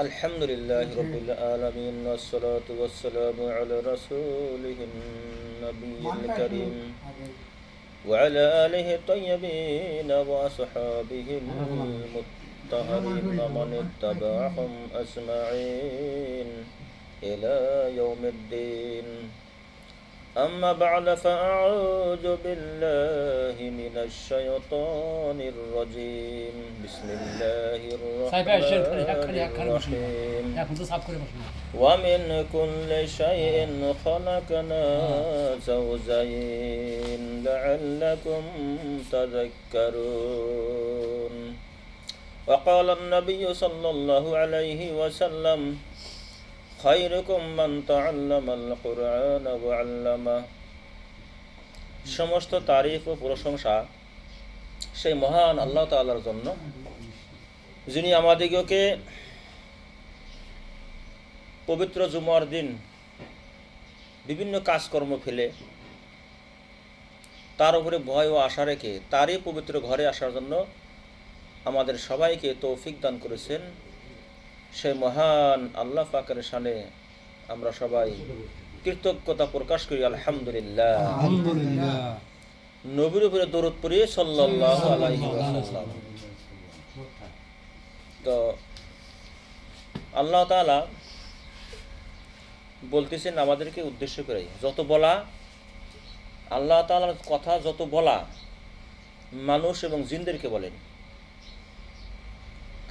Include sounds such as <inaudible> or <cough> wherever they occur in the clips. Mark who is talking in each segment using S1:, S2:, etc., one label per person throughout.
S1: الحمد لله رب العالمين والصلاة والسلام على رسوله النبي الكريم وعلى آله الطيبين وأصحابه المطهرين ومن اتبعهم أجمعين إلى يوم الدين. أما بعد فأعوذ بالله من الشيطان الرجيم بسم الله الرحمن الرحيم ومن كل شيء خلقنا زوجين لعلكم تذكرون وقال النبي صلى الله عليه وسلم খয়রুকুম মান আল্লামা। সমস্ত তারিফ ও প্রশংসা সেই মহান আল্লাহ তাল্লার জন্য। যিনি আমাদিগকে পবিত্র জুমার দিন বিভিন্ন কাজকর্ম ফেলে, তার উপরে ভয় ও আশা রেখে তারই পবিত্র ঘরে আসার জন্য আমাদের সবাইকে তৌফিক দান করেছেন। সেই মহান আল্লাহ পাকের সানে আমরা সবাই কৃতজ্ঞতা প্রকাশ করি আলহামদুলিল্লাহ। নবীর উপরে দরুদ পড়ি সাল্লাল্লাহু আলাইহি ওয়াসাল্লাম। তো আল্লাহ তাআলা বলতেছেন আমাদেরকে উদ্দেশ্য করে যত বলা আল্লাহ তাআলার কথা যত বলা মানুষ এবং জিনদেরকে বলেন।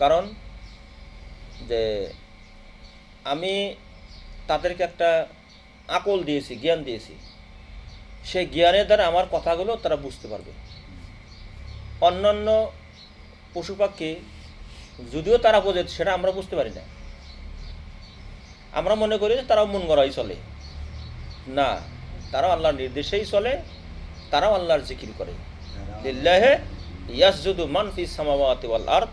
S1: কারণ যে আমি তাদেরকে একটা আকল দিয়েছি জ্ঞান দিয়েছি। সেই জ্ঞানের দ্বারা আমার কথাগুলো তারা বুঝতে পারবে। অন্যান্য পশু পাখি যদিও তারা বোঝে সেটা আমরা বুঝতে পারি না। আমরা মনে করি যে তারাও মন গড়াই চলে। না তারাও আল্লাহর নির্দেশেই চলে তারাও আল্লাহর জিকির করে। লিল্লাহে ইয়াসজুদু মান ফিস সামাওয়াতি ওয়াল আরদ।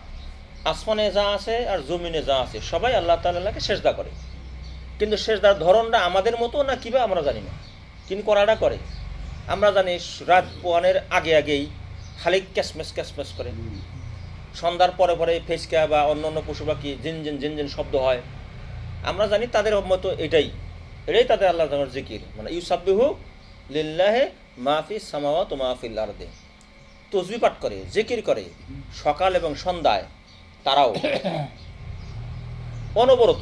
S1: আসমানে যা আছে আর জমিনে যা আছে, সবাই আল্লাহ তাআলাকে সেজদা করে। কিন্তু সেজদার ধরনটা আমাদের মতো না কিবা আমরা জানি না। কিন্তু করাটা করে। আমরা জানি রাত পোয়ানের আগে আগেই খালি ক্যাশমেস ক্যাশমেস করে। সন্ধ্যার পরে পরে ফেসকা বা অন্য অন্য পশু পাখি জিন জিন জিন জিন শব্দ হয়। আমরা জানি তাদের মতো এটাই। এটাই তাদের আল্লাহ তাআলার জিকির। মানে ইউসাব্বিহু লিল্লাহে মাহফি সামাওয়াত ও মাহফিল আরদে। তসবি পাঠ করে, জিকির করে। সকাল এবং সন্ধ্যায় তারাও। <coughs> অনবরত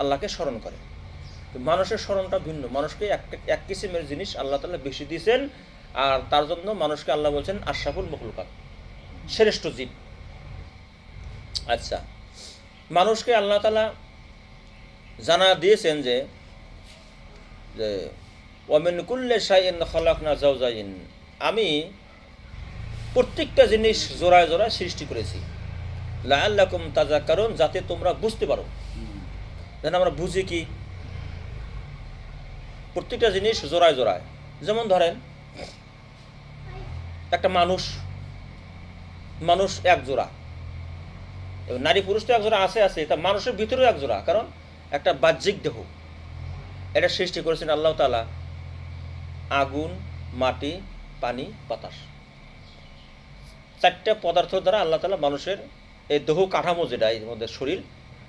S1: আল্লাহকে স্মরণ করে। মানুষের স্মরণটা ভিন্ন। মানুষকে এক এক কিসিমের জিনিস আল্লাহ তাআলা বেশি দিয়েছেন আর তার জন্য মানুষকে আল্লাহ বলছেন আশরাফুল মখলুকাত শ্রেষ্ঠ জীব। আচ্ছা মানুষকে আল্লাহ তালা জানা দিয়েছেন যে ওয়ামিন কুল্লে শাইন খলাকনা জাউজাইন আমি প্রত্যেকটা জিনিস জোড়ায় জোড়ায় সৃষ্টি করেছি। লাআল্লাকুম তাজা কারণ যাতে তোমরা বুঝতে পারো। যেন আমরা বুঝি কি? প্রত্যেকটা জিনিস জোড়ায় জোড়ায়। যেমন ধরেন, একটা মানুষ মানুষ এক জোড়া। এবার নারী পুরুষ তো এক জোড়া আছে আছে, তা মানুষের ভিতরেও এক জোড়া, কারণ একটা বাহ্যিক দেহ। এটা সৃষ্টি করেছেন আল্লাহ তালা আগুন, মাটি, পানি, বাতাস। চারটা পদার্থ দ্বারা আল্লাহ তাআলা মানুষের এই দেহ কাঠামো যেটা এর মধ্যে শরীর,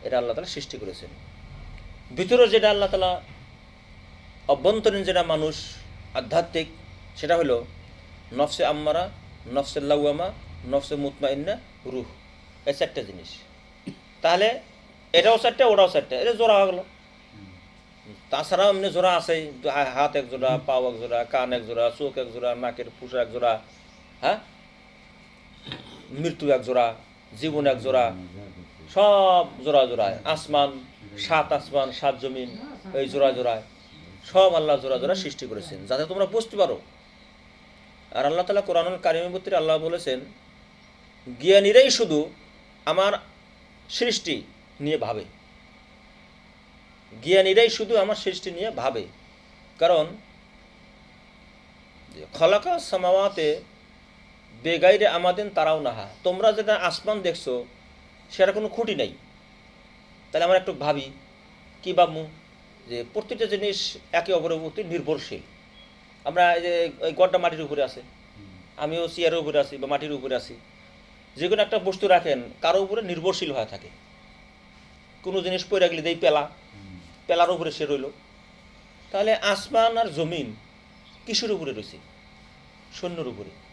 S1: এটা আল্লাহ তাআলা সৃষ্টি করেছেন। ভিতরে যেটা আল্লাহ তাআলা অভ্যন্তরীণ যেটা মানুষ আধ্যাত্মিক, সেটা হলো নফসে আম্মারা, নফসে লাউয়ামা, নফসে মুতমাইন্না, রুহ। এই চারটে জিনিস। তাহলে এটাও চারটে, ওটাও চারটে, এটা জোড়া হয়ে গেলো। তাছাড়াও এমনি জোড়া আছেই, হাত এক জোড়া, পাও এক জোড়া, কান এক জোড়া, চোখ এক জোড়া, নাকের ফুসা এক জোড়া হ্যাঁ? মৃত্যু এক জোড়া জীবন এক জোড়া, সব জোড়া জোড়ায়। আসমান, সাত আসমান, সাত জমিন, এই জোড়া জোড়ায়। সব আল্লাহ জোড়া জোড়া সৃষ্টি করেছেন, যাতে তোমরা বুঝতে পারো। আর আল্লাহ তালা কোরআনুল কারিমবত্রী আল্লাহ বলেছেন, জ্ঞানীরাই শুধু আমার সৃষ্টি নিয়ে ভাবে। জ্ঞানীরাই শুধু আমার সৃষ্টি নিয়ে ভাবে। কারণ খলাকা সামাওয়াতে বেগাইরে আমাদের তারাও নাহা। তোমরা যেটা আসমান দেখছ সেটা কোনো খুঁটি নাই। তাহলে আমরা একটু ভাবি কি ভাবমু? যে প্রত্যেকটা জিনিস একে অপরের প্রতি নির্ভরশীল। আমরা এই যে এই গড়টা মাটির উপরে আছে। আমিও চেয়ারের উপরে আছি বা মাটির উপরে আছি। যে কোনো একটা বস্তু রাখেন কারও উপরে নির্ভরশীল হয়ে থাকে। কোনো জিনিস পড়ে গেলে দেই পেলা। পেলার উপরে সে রইল। তাহলে আসমান আর জমিন কিসের উপরে রয়েছে? সৈন্যর উপরে।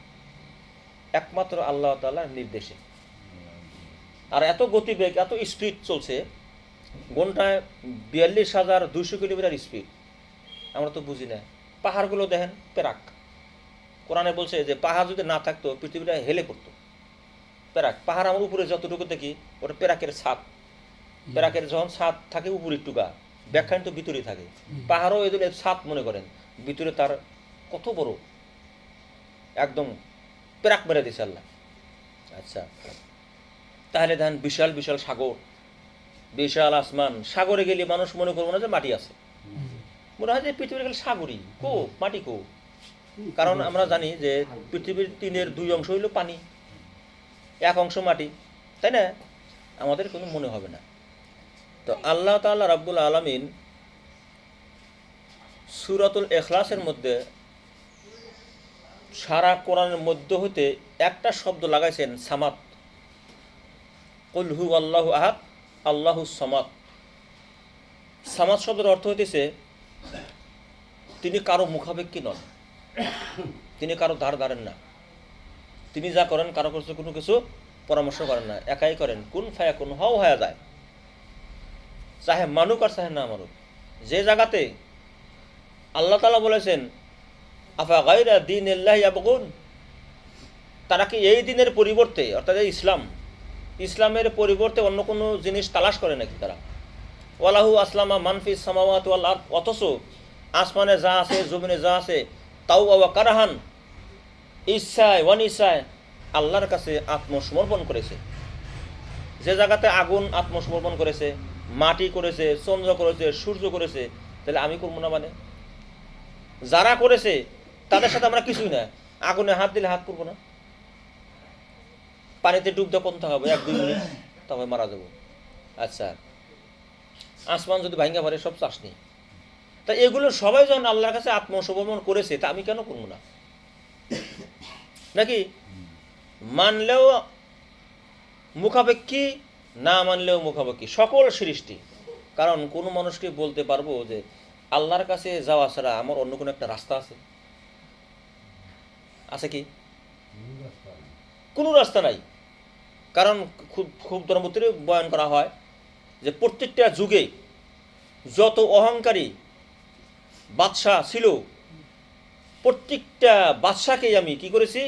S1: একমাত্র আল্লাহ তাআলার নির্দেশে। আর এত গতিবেগ, এত স্পিড চলছে, ঘন্টায় বিয়াল্লিশ হাজার দুইশো কিলোমিটার স্পিড আমরা তো বুঝি না। পাহাড়গুলো দেখেন পেরাক কোরআনে বলছে যে পাহাড় যদি না থাকতো, পৃথিবীটা হেলে পড়তো। পেরাক পাহাড় আমার উপরে যতটুকু দেখি, ওটা পেরাকের ছাদ পেরাকের যখন ছাদ থাকে, উপরের টুকা ব্যাখ্যান তো ভিতরে থাকে। পাহাড়ও এদের ছাদ মনে করেন। ভিতরে তার কত বড়? একদম পেরাক মেরে দিছে আল্লাহ। আচ্ছা তাহলে দেখেন বিশাল বিশাল সাগর, বিশাল আসমান, সাগরে গেলে মানুষ মনে করব না যে মাটি আছে। মনে হয় যে পৃথিবীর গেলে সাগরই। কো মাটি কো কারণ আমরা জানি যে পৃথিবীর তিনের দুই অংশ হইল পানি, এক অংশ মাটি, তাই না? আমাদের কোনো মনে হবে না। তো আল্লাহ তাআলা রাব্বুল আলামিন সুরাতুল এখলাসের মধ্যে সারা কোরআনের মধ্য হতে একটা শব্দ লাগাইছেন সামাত কলহু আল্লাহ আহাদ, আল্লাহু সামাত সামাত শব্দের অর্থ হইতেছে, তিনি কারও মুখাপেক্ষী নন। তিনি কারও ধার ধারেন না। তিনি যা করেন, কারও কাছে কোনো কিছু পরামর্শ করেন না। একাই করেন। কোন ফায়া কোন, হাও হয়ে যায়। চাহে মানুক আর চাহে না মানুক। যে জায়গাতে আল্লাহ তালা বলেছেন আফা দিন আবগুন তারা কি এই দিনের পরিবর্তে, অর্থাৎ ইসলাম, ইসলামের পরিবর্তে অন্য কোনো জিনিস তালাশ করে নাকি তারা? ওয়ালাহু আসলামা মানফি সামাওয়াত ওয়াল অথচ আসমানে যা আছে, জমিনে যা আছে তাও বাবা কারাহান ইচ্ছায় ওয়ান ইচ্ছায় আল্লাহর কাছে আত্মসমর্পণ করেছে। যে জায়গাতে আগুন আত্মসমর্পণ করেছে, মাটি করেছে, চন্দ্র করেছে, সূর্য করেছে, তাহলে আমি করব না মানে? যারা করেছে তাদের সাথে আমরা কিছুই না। আগুনে হাত দিলে হাত করব না। পানিতে ডুব দিয়ে কমতে হবে, এক দুই মিনিট, তবে মারা যাব। আচ্ছা আসমান যদি ভাঙ্গা পারে সব চাষ নেই। তা এগুলো সবাই যখন আল্লাহর কাছে আত্মসমর্পণ করেছে, তা আমি কেন করব না? নাকি? মানলেও মুখাপেক্ষী, না মানলেও মুখাপেক্ষী, সকল সৃষ্টি। কারণ কোনো মানুষকে বলতে পারব যে, আল্লাহর কাছে যাওয়া ছাড়া আমার অন্য কোনো একটা রাস্তা আছে? আছে কি? কোনো রাস্তা নাই। কারণ খুব খুব ধর্মত্রে বয়ন করা হয় যে প্রত্যেকটা যুগে যত অহংকারী বাদশাহ ছিল প্রত্যেকটা বাদশাকেই আমি কি করেছি?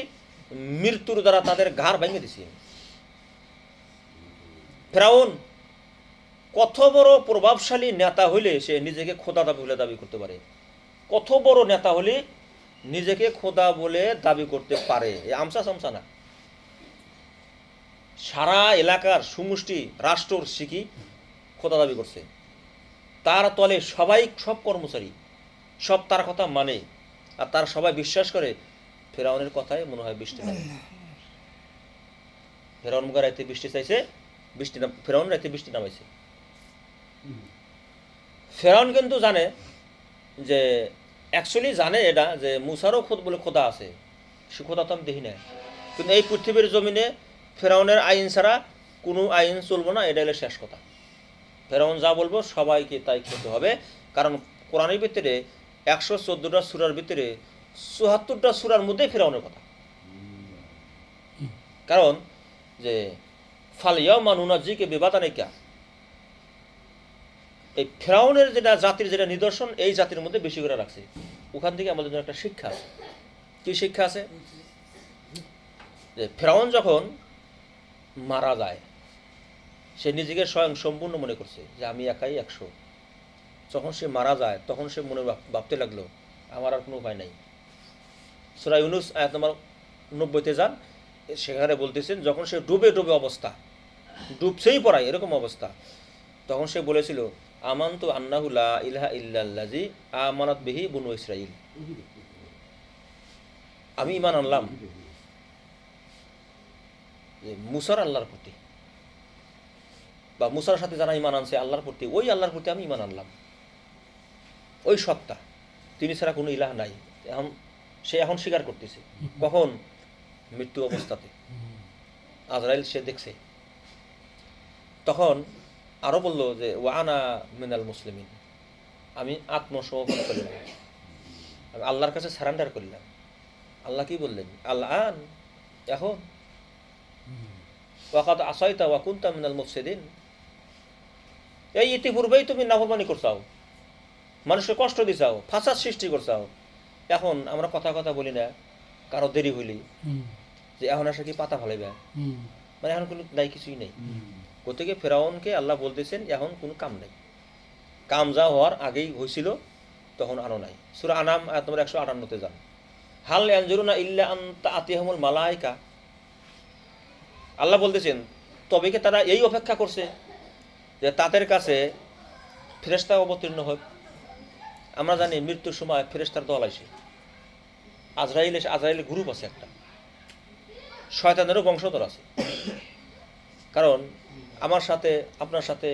S1: মৃত্যুর দ্বারা তাদের ঘাড় ভেঙে দিছি। ফেরাউন কত বড় প্রভাবশালী নেতা হইলে সে নিজেকে খোদা দাবি বলে দাবি করতে পারে? কত বড় নেতা হলে নিজেকে খোদা বলে দাবি করতে পারে। এ আমসা সামসা না। সারা এলাকার সমষ্টি রাষ্ট্রর শিখি খোদা দাবি করছে। তার তলে সবাই সব কর্মচারী সব তার কথা মানে। আর তার সবাই বিশ্বাস করে ফেরাউনের কথায় মনে হয় বৃষ্টি নামে। ফেরাউন মুখা রাইতে বৃষ্টি চাইছে বৃষ্টি নাম ফেরাউন রাইতে বৃষ্টি নামাইছে। ফেরাউন কিন্তু জানে যে অ্যাকচুয়ালি জানে এটা যে মুসারও খোদ বলে খোদা আছে। সে খোদা তো আমি দেখি না কিন্তু এই পৃথিবীর জমিনে ফেরাউনের আইন ছাড়া কোনো আইন চলবো না, এটা হলো শেষ কথা। ফেরাউন যা বলব সবাইকে তাই করতে হবে। কারণ কোরআনের ভিতরে একশো চোদ্দোটা সুরার ভিতরে চুয়াত্তরটা সুরার মধ্যেই ফেরাউনের কথা। কারণ যে ফালিয়াও মানুনা জিকে বিবাদা নেইকা এই ফেরাউনের যেটা জাতির যেটা নিদর্শন, এই জাতির মধ্যে বেশি করে রাখছে। ওখান থেকে আমাদের জন্য একটা শিক্ষা আছে। কি শিক্ষা আছে? যে ফেরাউন যখন মারা যায়, সে নিজেকে স্বয়ং সম্পূর্ণ মনে করছে যে আমি একাই একশো। যখন সে মারা যায়, তখন সে মনে ভাব- ভাবতে লাগল, আমার আর কোনো উপায় নাই। সুরা ইউনুস আয়াত নম্বর নব্বইতে যান, সেখানে বলতেছেন, যখন সে ডুবে ডুবে অবস্থা, ডুবছেই পড়ায়, এরকম অবস্থা, তখন সে বলেছিল আমান্তু আন্নাহুলা ইলাহা ইল্লাল্লাজি আমানত বিহি বনু ইসরাইল আমি ইমান আনলাম। যে মুসার আল্লাহর প্রতি। বা মুসার সাথে যারা ইমান আনছে আল্লাহর প্রতি ওই আল্লাহর প্রতি আমি ইমান আনলাম। ওই সত্তা। তিনি ছাড়া কোনো ইলাহ নাই। এখন সে এখন স্বীকার করতেছে। কখন? মৃত্যু অবস্থাতে। আজরাইল সে দেখছে। তখন আরও বলল যে ও আনা মিনাল মুসলিমিন। আমি আত্মসমর্পণ করলাম আমি আল্লাহর কাছে সারেন্ডার করলাম। আল্লাহ কি বললেন? আল্লাহ আন এখন ওয়াকাত আসাইতা ওয়াকুন্তা মিনাল মুফসিদিন। এই ইতিপূর্বেই তুমি নাফরমানি করছাও। মানুষকে কষ্ট দিছাও ফাঁসার সৃষ্টি করছাও। এখন আমরা কথা কথা বলি না কারও দেরি হইলি। যে এখন আসে কি পাতা ফালাইবে? মানে এখন কোনো নাই কিছুই নেই। গতিকে ফেরাউনকে আল্লাহ বলতেছেন, এখন কোনো কাম নেই। কাম যা হওয়ার আগেই হয়েছিল, তখন আরও নাই। সুরা আনাম নম্বর একশো আটান্নতে যান। হাল এনজরুনা ইল্লা আন্তা আতিহামুল মালাইকা? আল্লাহ বলতেছেন, তবে কি তারা এই অপেক্ষা করছে যে তাদের কাছে ফেরেস্তা অবতীর্ণ হোক? আমরা জানি মৃত্যুর সময় ফেরেস্তার দল আসে আজরাইল এসে, আজরাইলের গ্রুপ আছে একটা। শয়তানেরও বংশধর আছে। কারণ আমার সাথে আপনার সাথে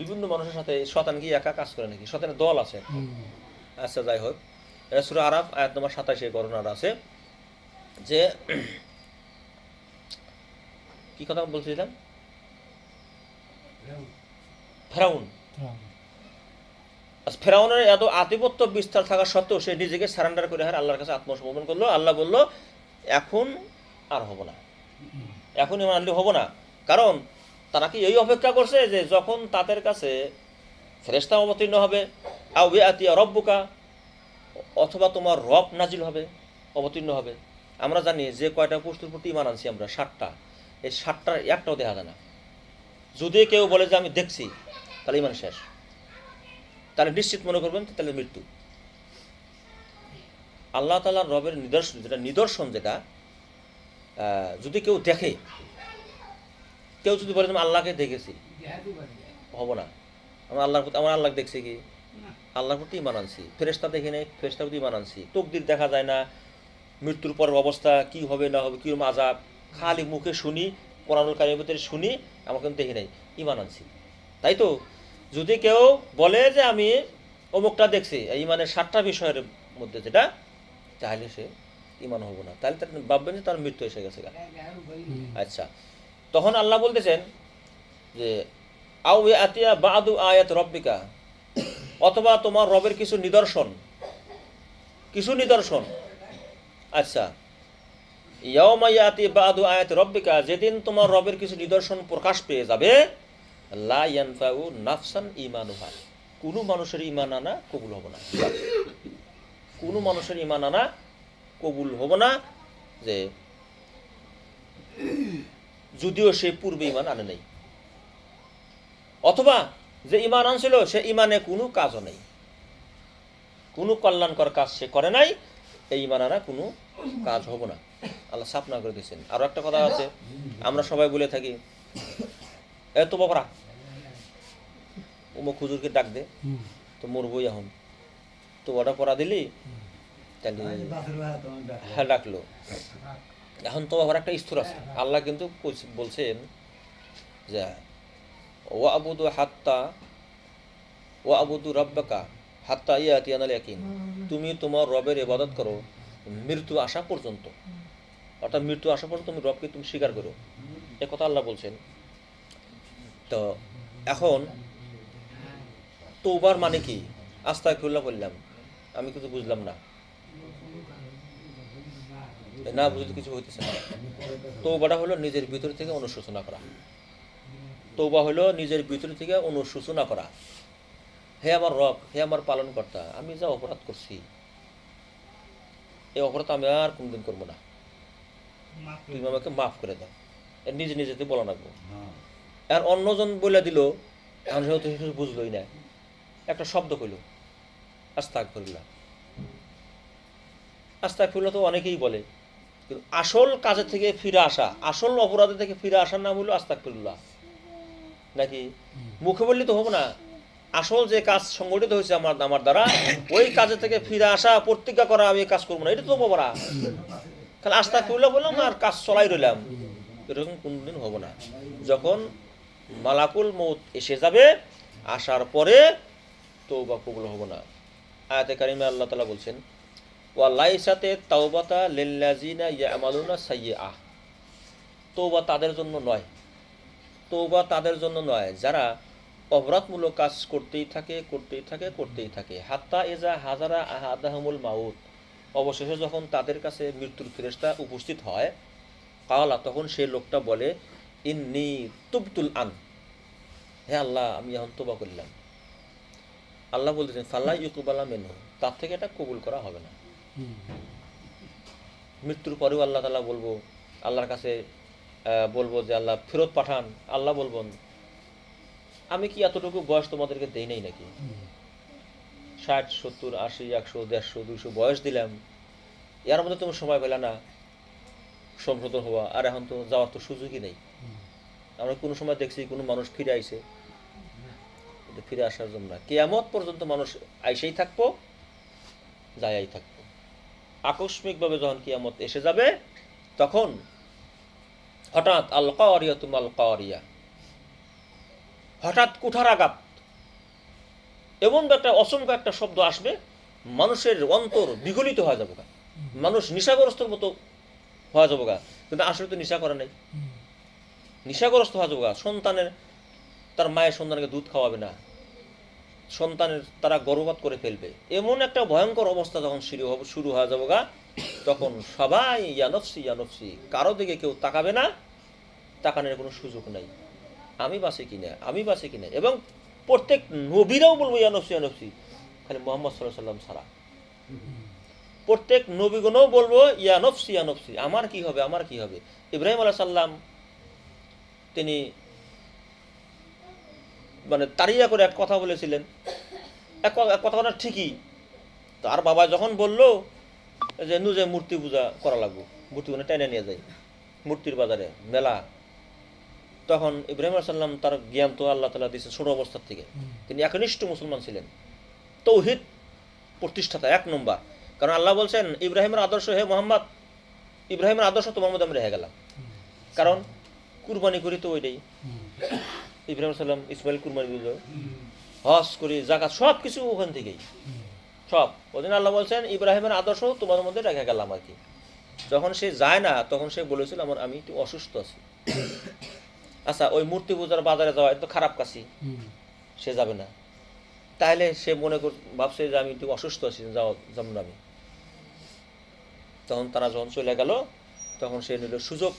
S1: বিভিন্ন মানুষের সাথে শতান কি একা কাজ করে নাকি? শতানের দল আছে আচ্ছা যাই হোক। সুরা আরাফ আয়াত নম্বর সাতাশে গণনার আছে যে কি কথা বলছিলাম? ফেরাউন। আচ্ছা, ফেরাউনের এত আধিপত্য বিস্তার থাকা সত্ত্বেও সে নিজেকে সারেন্ডার করে হার আল্লাহর কাছে আত্মসমর্পণ করল। আল্লাহ বলল এখন আর হব না। এখন ইমান আনলে হব না। কারণ তারা কি এই অপেক্ষা করছে যে যখন তাদের কাছে ফেরেস্তা অবতীর্ণ হবে আউবে আতিয়া রব্বুকা, অথবা তোমার রব নাজিল হবে, অবতীর্ণ হবে। আমরা জানি যে কয়টা বস্তুর প্রতি ইমান আনছি আমরা ষাটটা এই ষাটটার একটাও দেখা যায় না। যদি কেউ বলে যে আমি দেখছি, তাহলে ইমান শেষ। তাহলে নিশ্চিত মনে করবেন তাহলে মৃত্যু। আল্লাহ তালার রবের নিদর্শন যেটা নিদর্শন যেটা যদি কেউ দেখে কেউ যদি বলে যে আল্লাহকে দেখেছি? হব না। আমার আল্লাহর প্রতি আমার আল্লাহ দেখছি কি? আল্লাহর প্রতি ইমান আনছি। ফেরেস্তা দেখে নেই ফেরেস্তার প্রতি ইমান আনছি। তকদির দেখা যায় না মৃত্যুর পর অবস্থা কি হবে না হবে কীরকম আজাব খালি মুখে শুনি কোরআনুল কারিমের ভিতরে শুনি আমার কিন্তু দেখে নেই ইমান আনছি। তাই তো? যদি কেউ বলে যে আমি অমুকটা দেখছি এই ইমানের সাতটা বিষয়ের মধ্যে যেটা তাহলে সে ইমান হব না। তাহলে তার ভাববেন যে তার মৃত্যু এসে গেছে গা। আচ্ছা। তখন আল্লাহ বলতেছেন যে আউ আতিয়া বাদু আয়াত রব্বিকা, অথবা তোমার রবের কিছু নিদর্শন। কিছু নিদর্শন? আচ্ছা। ইয়াতি বাদু আয়াত রব্বিকা, যেদিন তোমার রবের কিছু নিদর্শন প্রকাশ পেয়ে যাবে, লা ইয়ানফাউ নাফসান ইমানুহা কোনো মানুষের ইমান আনা কবুল হব না। কোনো মানুষের ইমান আনা কবুল হব না যে যদিও সে পূর্বে ইমান আনে নাই। অথবা যে ইমান আনছিল সে ইমানে কোনো কাজও নেই। কোনো কল্যাণকর কাজ সে করে নাই এই ইমান আনা কোনো কাজ হব না। আল্লাহ সাফ না করে দিয়েছেন। আরও একটা কথা আছে আমরা সবাই বলে থাকি এ তো বাবরা উমুক হুজুরকে ডাক দে তো মরবই এখন। তো ওটা পড়া দিলি? হ্যাঁ ডাকলো। এখন তো আবার একটা স্তর আছে। আল্লাহ কিন্তু বলছেন যে ও আবুদু হাত্তা ও আবুদু রব্বাকা হাত্তা ইয়া তিয়ানাল ইয়াকিন তুমি তোমার রবের ইবাদত করো মৃত্যু আসা পর্যন্ত। অর্থাৎ মৃত্যু আসা পর্যন্ত তুমি রবকে তুমি স্বীকার করো। এ কথা আল্লাহ বলছেন। তো এখন তোবার মানে কি? আস্তাগফিরুল্লাহ বললাম। আমি কিন্তু বুঝলাম না। না বুঝতে কিছু হইতেছে না। তৌবাটা হলো নিজের ভিতর থেকে অনুশোচনা করা। তৌবা হলো নিজের ভিতর থেকে অনুশোচনা করা। হে আমার রব, হে আমার পালন কর্তা আমি যা অপরাধ করছি এই অপরাধ আমি আর কোনদিন করব না। তুমি আমাকে মাফ করে দাও। এ নিজে নিজেতে বলা লাগবো। আর অন্যজন বলে দিল এখন সে তো কিছু বুঝলোই না। একটা শব্দ কইল আস্তাক ফিরুল্লাহ আস্তাক ফিরুল্লাহ তো অনেকেই বলে। কিন্তু আসল কাজের থেকে ফিরে আসা, আসল অপরাধের থেকে ফিরে আসার নাম হলো আস্তাক ফিরুল্লাহ নাকি? মুখে বললে তো হব না। আসল যে কাজ সংগঠিত হয়েছে আমার আমার দ্বারা, ওই কাজের থেকে ফিরে আসা, প্রতিজ্ঞা করা আমি কাজ করব না। এটা তো বাবারা তাহলে আস্তাক ফিরুল্লাহ বললাম আর কাজ চলাই রইলাম। এরকম কোনদিন হব না। যখন মালাকুল মৌত এসে যাবে, আসার পরে তৌবা কবুল হব না। আয়াতে কারিমে আল্লাহ তালা বলছেন ওয়া লাইসাতে তাওবাতা লিল্লাজিনা ইয়ামালুনা সাইয়্যা তৌবা তাদের জন্য নয়। তৌবা তাদের জন্য নয়, যারা অপরাধমূলক কাজ করতেই থাকে করতেই থাকে করতেই থাকে। হাত্তা এজা হাজারা আহাদাহমুল মাউত। অবশেষে যখন তাদের কাছে মৃত্যুর ফেরেস্তা উপস্থিত হয়, কালা, তখন সেই লোকটা বলে, ইন্নি তুবতুল আন। হে আল্লাহ, আমি এখন তোবা করলাম। আল্লাহ বলতেছেন ফাল্লাহ ইউকুবালা মেনু তার থেকে এটা কবুল করা হবে না। মৃত্যুর পরেও আল্লাহ তালা বলব, আল্লাহর কাছে বলব যে আল্লাহ ফেরত পাঠান। আল্লাহ বলবন, আমি কি এতটুকু বয়স তোমাদেরকে দেই নাই নাকি? ষাট, সত্তর, আশি, একশো, দেড়শো দুশো বয়স দিলাম। এর মধ্যে তুমি সময় পেলে না। সংশোধন হওয়া। আর এখন তো যাওয়ার তো সুযোগই নেই। আমরা কোনো সময় দেখছি কোনো মানুষ ফিরে আইসে ফিরে আসার জন্য কেয়ামত পর্যন্ত মানুষ আইসেই থাকব যায়াই থাকব। আকস্মিকভাবে যখন কিয়ামত এসে যাবে তখন হঠাৎ আল কাওয়ারিয়া তুম আল কাওয়ারিয়া হঠাৎ কুঠার আঘাত এমন একটা অসংখ্য একটা শব্দ আসবে মানুষের অন্তর বিগলিত হয়ে যাব গা। মানুষ নিশাগ্রস্তর মতো হওয়া যাব গা। কিন্তু আসলে তো নিশা করে নাই। নিশাগ্রস্ত হওয়া যাব গা। সন্তানের তার মায়ের সন্তানকে দুধ খাওয়াবে না। সন্তানের তারা গর্ভপাত করে ফেলবে। এমন একটা ভয়ঙ্কর অবস্থা যখন শুরু হবে শুরু হয়ে যাব গা, তখন সবাই ইয়ানফসি ইয়ানফসি কারও দিকে কেউ তাকাবে না, তাকানোর কোনো সুযোগ নাই। আমি বাসে কিনা আমি বাসে কিনা এবং প্রত্যেক নবীরাও বলব ইয়ানফসি ইয়ানফসি খালি মোহাম্মদ সাল্লাহ সাল্লাম ছাড়া। প্রত্যেক নবীগণও বলব ইয়ানফসি ইয়ানফসি আমার কি হবে, আমার কি হবে? ইব্রাহিম আলাহ সাল্লাম তিনি মানে তারিয়া করে এক কথা বলেছিলেন। এক ক- এক কথা না ঠিকই। তার বাবা যখন বলল যে নু যে মূর্তি পূজা করা লাগবো। মূর্তি মানে টেনে নিয়ে যায়। মূর্তির বাজারে, মেলা। তখন ইব্রাহিম সাল্লাম তার জ্ঞান তো আল্লাহ তালা দিয়েছে ছোট অবস্থার থেকে। তিনি একনিষ্ঠ মুসলমান ছিলেন। তৌহিদ প্রতিষ্ঠাতা এক নম্বর। কারণ আল্লাহ বলছেন, ইব্রাহিমের আদর্শ হে মোহাম্মদ। ইব্রাহিমের আদর্শ তোমার মধ্যে আমি রেখে গেলাম কারণ কুরবানি করি তো ওইটাই। ইব্রাহিম সাল্লাম ইসমাইল কুরবানি দিল। হজ করি জাকাত সব কিছু ওখান থেকেই। সব। ওদিন আল্লাহ বলছেন, ইব্রাহিমের আদর্শ তোমার মধ্যে রেখে গেলাম আর কি। যখন সে যায় না, তখন সে বলেছিল, আমার, আমি একটু অসুস্থ আছি। আচ্ছা ওই মূর্তি পূজার বাজারে যাওয়া এত খারাপ কাছি সে যাবে না। তাহলে সে মনে কর, ভাবছে যে আমি একটু অসুস্থ আছি, যাও, যাব না আমি। তখন তারা যখন চলে গেল, তখন সে নিল সুযোগ।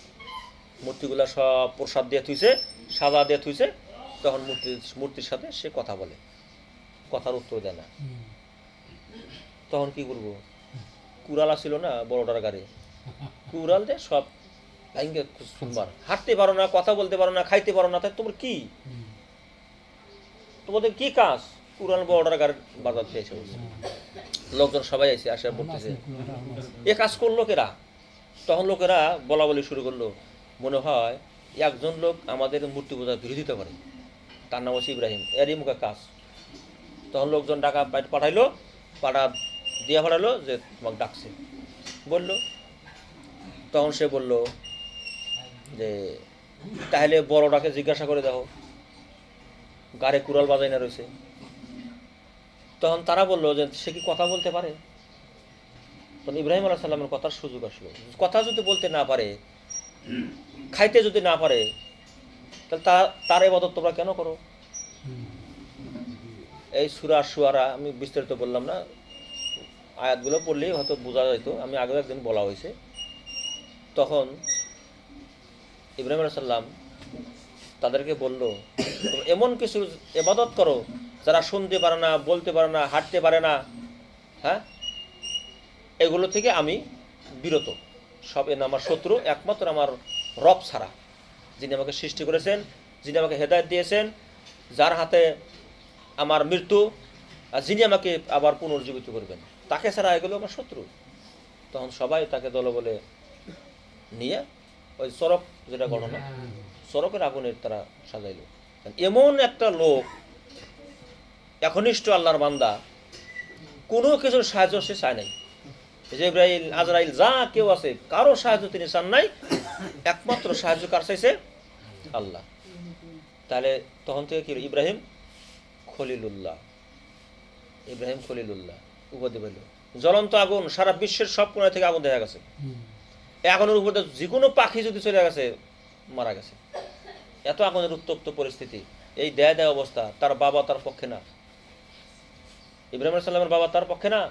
S1: মূর্তিগুলা সব প্রসাদ দিয়ে থুইছে। সাদা দিয়ে থুইছে, তখন মূর্তি, মূর্তির সাথে সে কথা বলে। কথার উত্তর দেয় না। তখন কি করব? কুড়ালা ছিল না বড়টার গাড়ি? কুড়াল দিয়ে সব সুন্দর। হাঁটতে পারো না, কথা বলতে পারো না, খাইতে পারো না তাই তোমার কি? তোমাদের কি কাজ? কুড়াল বড়টার গাড়ি বাজার বলছে। লোকজন সবাই এসে আসে বলতেছে এ কাজ করল কেরা? তখন লোকেরা বলা বলি শুরু করল। মনে হয় একজন লোক আমাদের মূর্তি পূজার বিরোধিতা করে। তার নাম হচ্ছে ইব্রাহিম। এরই মুখে কাজ। তখন লোকজন ডাকা পাঠ- পাঠাইলো, পাঠা দিয়ে পাঠালো যে তোমাকে ডাকছে। বলল। তখন সে বলল যে, তাহলে বড়টাকে জিজ্ঞাসা করে দেখো। গাড়ে কুড়াল বাজাই না রয়েছে। তখন তারা বলল যে, সে কি কথা বলতে পারে? তখন ইব্রাহিম আলাহ সাল্লামের কথার সুযোগ আসলো। কথা যদি বলতে না পারে খাইতে যদি না পারে, তাহলে তার এবাদত তোমরা কেন করো? এই সুরা সুয়ারা আমি বিস্তারিত বললাম না। আয়াতগুলো পড়লেই হয়তো বোঝা যেত আমি আগেও একদিন বলা হয়েছে। তখন ইব্রাহিম সাল্লাম তাদেরকে বলল এমন কিছু এবাদত করো, যারা শুনতে পারে না, বলতে পারে না, হাঁটতে পারে না হ্যাঁ? এগুলো থেকে আমি বিরত। সব এন আমার শত্রু, একমাত্র আমার রব ছাড়া, যিনি আমাকে সৃষ্টি করেছেন, যিনি আমাকে হেদায়ত দিয়েছেন, যার হাতে আমার মৃত্যু, আর যিনি আমাকে আবার পুনর্জীবিত করবেন। তাকে ছাড়া এগুলো আমার শত্রু। তখন সবাই তাকে দল বলে নিয়ে ওই সড়ক যেটা ঘটনা সড়কের আগুনের তারা সাজাইল। এমন একটা লোক, একনিষ্ঠ আল্লাহর বান্দা, কোনো কিছুর সাহায্য সে চায় নাই। জিব্রাইল আজরাইল যা কেউ আছে কারও সাহায্য তিনি চান নাই একমাত্র সাহায্য কার চাইছে আল্লাহ। তাহলে তখন থেকে কি? ইব্রাহিম খলিলুল্লাহ। ইব্রাহিম খলিলুল্লাহ উপাধি পেল জ্বলন্ত আগুন সারা বিশ্বের সব কোণা থেকে আগুন দেখা গেছে। আগুনের উপর যে কোনো পাখি যদি চলে গেছে মারা গেছে। এত আগুনের উত্তপ্ত পরিস্থিতি এই দেয় দেয় অবস্থা তার বাবা তার পক্ষে না। ইব্রাহিম সাল্লামের বাবা তার পক্ষে না।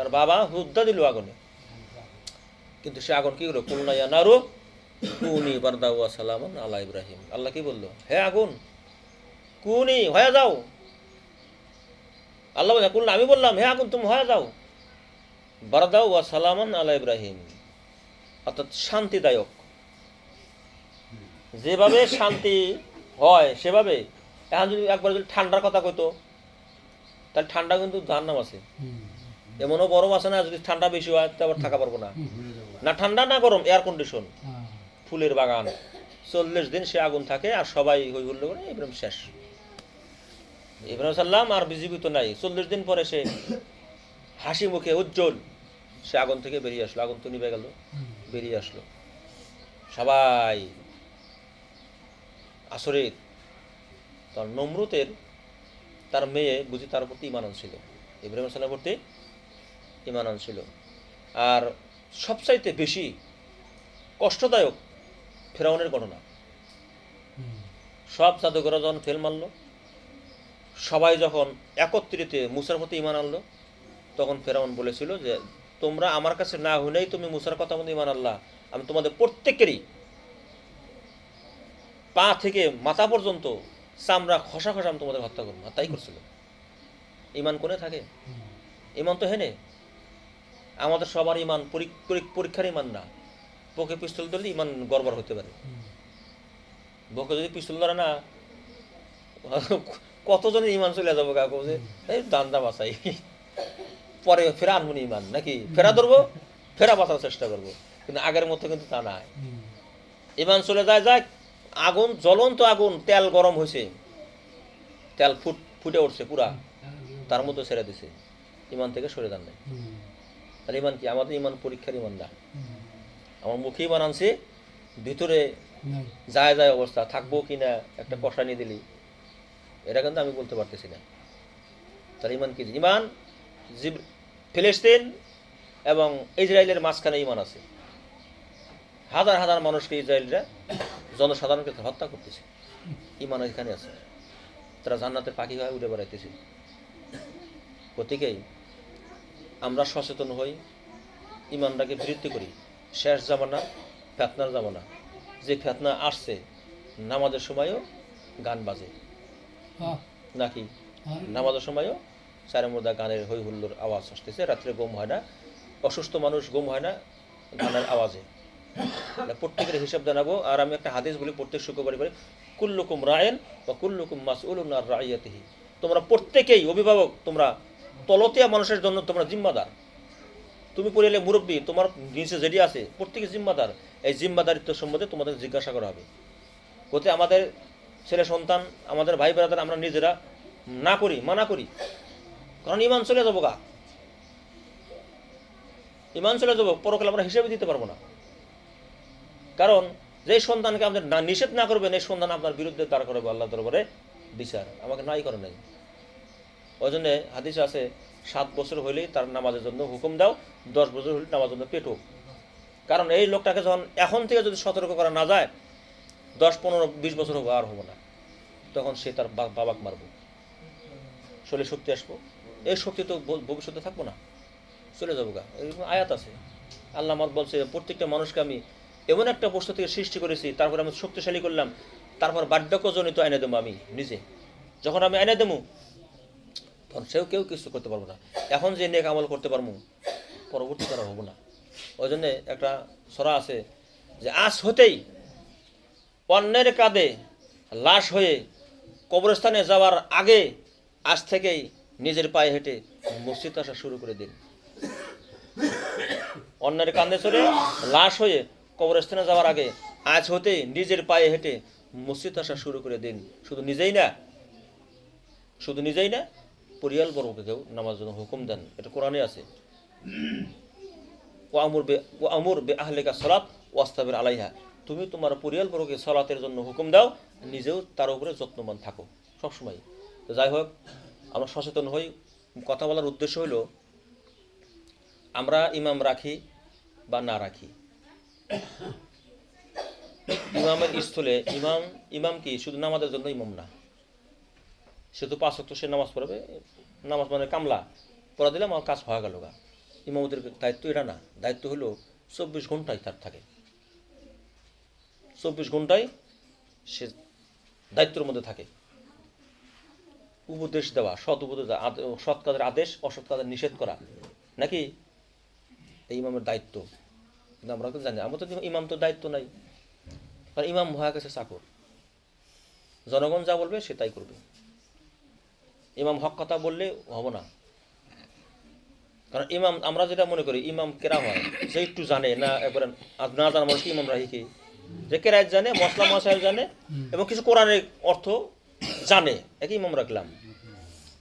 S1: তার বাবা হুদ্দা দিল আগুনে। কিন্তু সে আগুন কি করল? কুলনাইয়া নারু, কুনি বারদা ওয়া সালামান আল্লাহ ইব্রাহিম। আল্লাহ কি বলল? হে আগুন, কুনি, হয়ে যাও। আল্লাহ কুলনা, আমি বললাম, হে আগুন, তুমি হয়ে যাও। বারদা ওয়া সালামান আল্লাহ ইব্রাহিম। অর্থাৎ শান্তিদায়ক। যেভাবে শান্তি হয়, সেভাবে। এখন যদি একবার যদি ঠান্ডার কথা কইতো, তাহলে ঠান্ডা কিন্তু জাহান্নাম আছে। এমনও গরম আছে না যদি ঠান্ডা বেশি হয় তো আবার থাকা পারব না। না ঠান্ডা না গরম এয়ার কন্ডিশন ফুলের বাগান। চল্লিশ দিন সে আগুন থাকে আর সবাই হই হুল্লো করে ইব্রাহিম শেষ। ইব্রাহিম সাল্লাম আর বিজীবিত নাই। চল্লিশ দিন পরে সে হাসি মুখে উজ্জ্বল সে আগুন থেকে বেরিয়ে আসলো। আগুন তো নিভে গেল বেরিয়ে আসলো। সবাই আসরিত তার নমরুতের তার মেয়ে বুঝি তার প্রতি ইমান ছিল ইব্রাহিম সাল্লামের প্রতি ইমান ছিল। আর সবচাইতে বেশি কষ্টদায়ক ফেরাউনের ঘটনা। সব জাদুঘরা যখন ফেল মারলো, সবাই যখন একত্রিত মুসার প্রতি ইমান আনলো, তখন ফেরাউন বলেছিল যে, তোমরা আমার কাছে না হলেই তুমি মুসার কথা মতো ইমান আল্লাহ আমি তোমাদের প্রত্যেকেরই পা থেকে মাথা পর্যন্ত চামড়া খসা খসা আমি তোমাদের হত্যা করব। তাই করছিল। ইমান কোনে থাকে? ইমান তো হেনে আমাদের সবার ইমান পরী- পরী- পরীক্ষার ইমান না। বকে পিস্তল ধরলে ইমান গড়বড় হতে পারে। বকে যদি পিস্তল ধরে না কতজনের ইমান চলে যাব কাকু? যে এই দান্দা বাঁচাই পরে ফেরা আনব ইমান নাকি? ফেরা ধরবো ফেরা বাঁচার চেষ্টা করব। কিন্তু আগের মতো কিন্তু তা নাই। ইমান চলে যায় যায় আগুন জ্বলন্ত আগুন তেল গরম হয়েছে। তেল ফুট ফুটে উঠছে পুরা। তার মধ্যে ছেড়ে দিছে। ইমান থেকে সরে যান নাই। তাহলে ইমান কি? আমাদের ইমান পরীক্ষার ইমান না। আমার মুখে ইমান আনছে ভিতরে যায় যায় অবস্থা থাকব কি না একটা কষা নিয়ে দিলি। এটা কিন্তু আমি বলতে পারতেছি না। তাহলে ইমান কি? ইমান জিব ফিলিস্তিন এবং ইসরায়েলের মাঝখানে ইমান আছে। হাজার হাজার মানুষকে ইসরায়েলরা জনসাধারণকে হত্যা করতেছে। ইমান এখানে আছে। তারা জান্নাতে পাখি হয়ে উঠে বেড়াইতেছে। গতিকেই আমরা সচেতন হই ইমানটাকে বৃদ্ধি করি। শেষ জামানা ফেতনার জামানা। যে ফেতনা আসছে নামাজের সময়ও গান বাজে। নাকি? নামাজের সময়ও চারের মধ্যে গানের হই হুল্লোর আওয়াজ আসতেছে রাত্রে ঘুম হয় না। অসুস্থ মানুষ ঘুম হয় না গানের আওয়াজে। প্রত্যেকের হিসাব জানাব। আর আমি একটা হাদিস বলি প্রত্যেক শুক্রবারে বলি কুল্লুকুম রায়েন বা কুল্লুকুম আর রাইয়াতিহি। তোমরা প্রত্যেকেই অভিভাবক তোমরা তলতিয়া মানুষের জন্য তোমরা জিম্মাদার। তুমি পড়িলে মুরব্বী, তোমার নিচে যেটি আছে, প্রত্যেকে জিম্মাদার। এই জিম্মাদারিত্ব সম্বন্ধে তোমাদের জিজ্ঞাসা করা হবে। গতি আমাদের ছেলে সন্তান, আমাদের ভাই ব্রাদার আমরা নিজেরা না করি, মানা করি। কারণ ইমান চলে যাব গা। ইমান চলে যাব, পরকাল আমরা হিসেবে দিতে পারব না। কারণ যে সন্তানকে আমাদের না নিষেধ না করবেন, এই সন্তান আপনার বিরুদ্ধে দাঁড় করবে আল্লাহ দরবারে বিচার। আমাকে নাই করে নাই। ওই জন্যে হাদিস আছে, সাত বছর হইলেই তার নামাজের জন্য হুকুম দাও, দশ বছর হলে নামাজের জন্য পেটো কারণ এই লোকটাকে যখন এখন থেকে যদি সতর্ক করা না যায়, দশ, পনেরো, বিশ বছর হবে আর হব না। তখন সে তার বাবাকে মারবো। শরীরে শক্তি আসব। এই শক্তি তো ভবিষ্যতে থাকব না। চলে যাব গা। আয়াত আছে। আল্লাহ মত বলছে, প্রত্যেকটা মানুষকে আমি এমন একটা বস্তু থেকে সৃষ্টি করেছি, তারপরে আমি শক্তিশালী করলাম, তারপর বার্ধক্যজনিত এনে দেবো আমি নিজে। যখন আমি এনে দেবো তখন সেও কেউ কিছু করতে পারব না। এখন যে নেক আমল করতে পারব, পরবর্তী তারা হব না। ওই জন্যে একটা সরা আছে যে আজ হতেই অন্যের কাঁধে লাশ হয়ে কবরস্থানে যাওয়ার আগে আজ থেকেই নিজের পায়ে হেঁটে মসজিদ আসা শুরু করে দিন। অন্যের কান্দে চড়ে লাশ হয়ে কবরস্থানে যাওয়ার আগে আজ হতে নিজের পায়ে হেঁটে মসজিদ আসা শুরু করে দিন। শুধু নিজেই না, শুধু নিজেই না পরিয়াল বর্গকে কেউ নামাজ জন্য হুকুম দেন এটা কোরআনে আছে। ও আমর বে ও আমর বে আহলেকা সলাৎ ওয়াস্তাবের আলাইহা। তুমি তোমার পরিয়াল বর্গকে সলাতের জন্য হুকুম দাও, নিজেও তার উপরে যত্নবান থাকো। সবসময়। তো যাই হোক, আমরা সচেতন হই। কথা বলার উদ্দেশ্য হলো আমরা ইমাম রাখি বা না রাখি? ইমামের স্থলে ইমাম ইমাম কি শুধু নামাজের জন্য ইমাম না? সে তো পাঁচ ওয়াক্ত সে নামাজ পড়বে নামাজ মানে কামলা। পড়া দিলে আমার কাজ হয়ে গেল গা। ইমামদের দায়িত্ব এটা না দায়িত্ব হলো চব্বিশ ঘন্টায় তার থাকে। চব্বিশ ঘন্টায় সে দায়িত্বের মধ্যে থাকে। উপদেশ দেওয়া সৎ উপদেশ দেওয়া, সৎ কাজের আদেশ অসৎ কাজের নিষেধ করা নাকি? এই ইমামের দায়িত্ব। কিন্তু আমরা তো জানি আমরা তো ইমাম তো দায়িত্ব নাই। কারণ ইমাম হয়ে গেছে চাকর। জনগণ যা বলবে সে তাই করবে। ইমাম হক কথা বললে হব না। কারণ ইমাম, আমরা যেটা মনে করি, ইমাম কেরা হয় যে একটু জানে না না জানা মানুষ ইমাম রাহি কি? যে কেরাত জানে মশলা মশাইল জানে, এবং কিছু কোরআনের অর্থ জানে, একই ইমাম রাখলাম।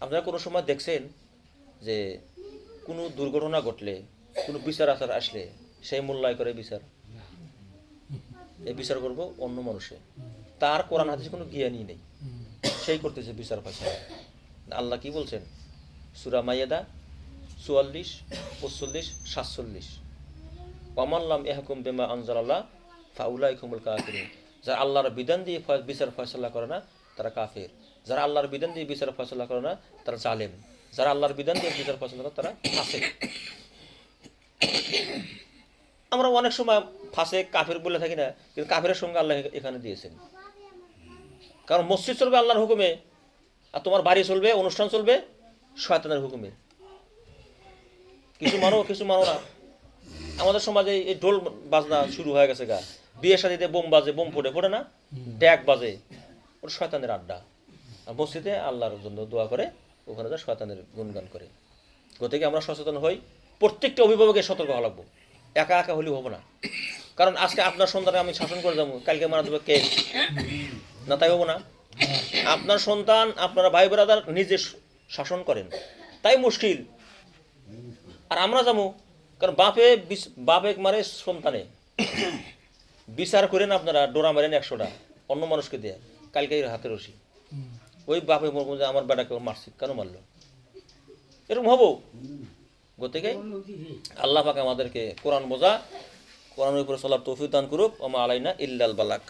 S1: আপনারা কোনো সময় দেখছেন যে কোনো দুর্ঘটনা ঘটলে, কোনো বিচার আচার আসলে সেই মূল্যায় করে বিচার? এই বিচার করব অন্য মানুষে। তার কোরআন হাদিসে কোনো জ্ঞানই নেই। সেই করতেছে বিচার ফাঁসা আল্লাহ কি বলছেন? সুরা মাইয়াদা চুয়াল্লিশ, পঁচল্লিশ, সাতচল্লিশ। অমাল্লাম এহকুম বেমা আনজালাল্লাহ, ফাউলাই খুমুল কাফিরিন। যারা আল্লাহর বিধান দিয়ে বিচার ফয়সলা করে না, তারা কাফের। যারা আল্লাহর বিধান দিয়ে বিচার ফয়সলা করে না, তারা জালেম। যারা আল্লাহর বিধান দিয়ে বিচার ফয়সলা করে, তারা ফাসেক। আমরা অনেক সময় ফাঁসে কাফের বলে থাকি না, কিন্তু কাফের সঙ্গে আল্লাহ এখানে দিয়েছেন। কারণ মসজিদ চলবে আল্লাহর হুকুমে। আর তোমার বাড়ি চলবে, অনুষ্ঠান চলবে, শয়তানের হুকুমে। কিছু মানো কিছু মানো না। আমাদের সমাজে এই ঢোল বাজনা শুরু হয়ে গেছে গা। বিয়ে শাদিতে বোম বাজে, বোম ফোটে ফোটে না? ড্যাক বাজে। ওর শয়তানের আড্ডা। আর মসজিদে আল্লাহর জন্য দোয়া করে, ওখানে যা শয়তানের গুণগান করে। গতিকে আমরা সচেতন হই। প্রত্যেকটা অভিভাবকের সতর্ক হওয়া লাগবো। একা একা হলেও হব না। কারণ আজকে আপনার সন্তানকে আমি শাসন করে যাব কালকে মারা দেবো কে? না, তাই হব না। আপনার সন্তান, আপনারা ভাই ব্রাদার নিজে শাসন করেন। তাই মুশকিল। আর আমরা যাব, কারণ বাপে বাপে মারে সন্তানে। বিচার করেন আপনারা, ডোরা মারেন একশোটা, অন্য মানুষকে দিয়ে। কালকে হাতে রসি ওই বাপে বলব যে আমার বেটাকে মারছি, কেন মারলো? এরকম হব? গতিকে আল্লাহ পাক আমাদেরকে কোরআন বোঝা, কোরআনের উপরে চলার তৌফিক দান করুক আমা আলাইনা ইল্লাল বালাক।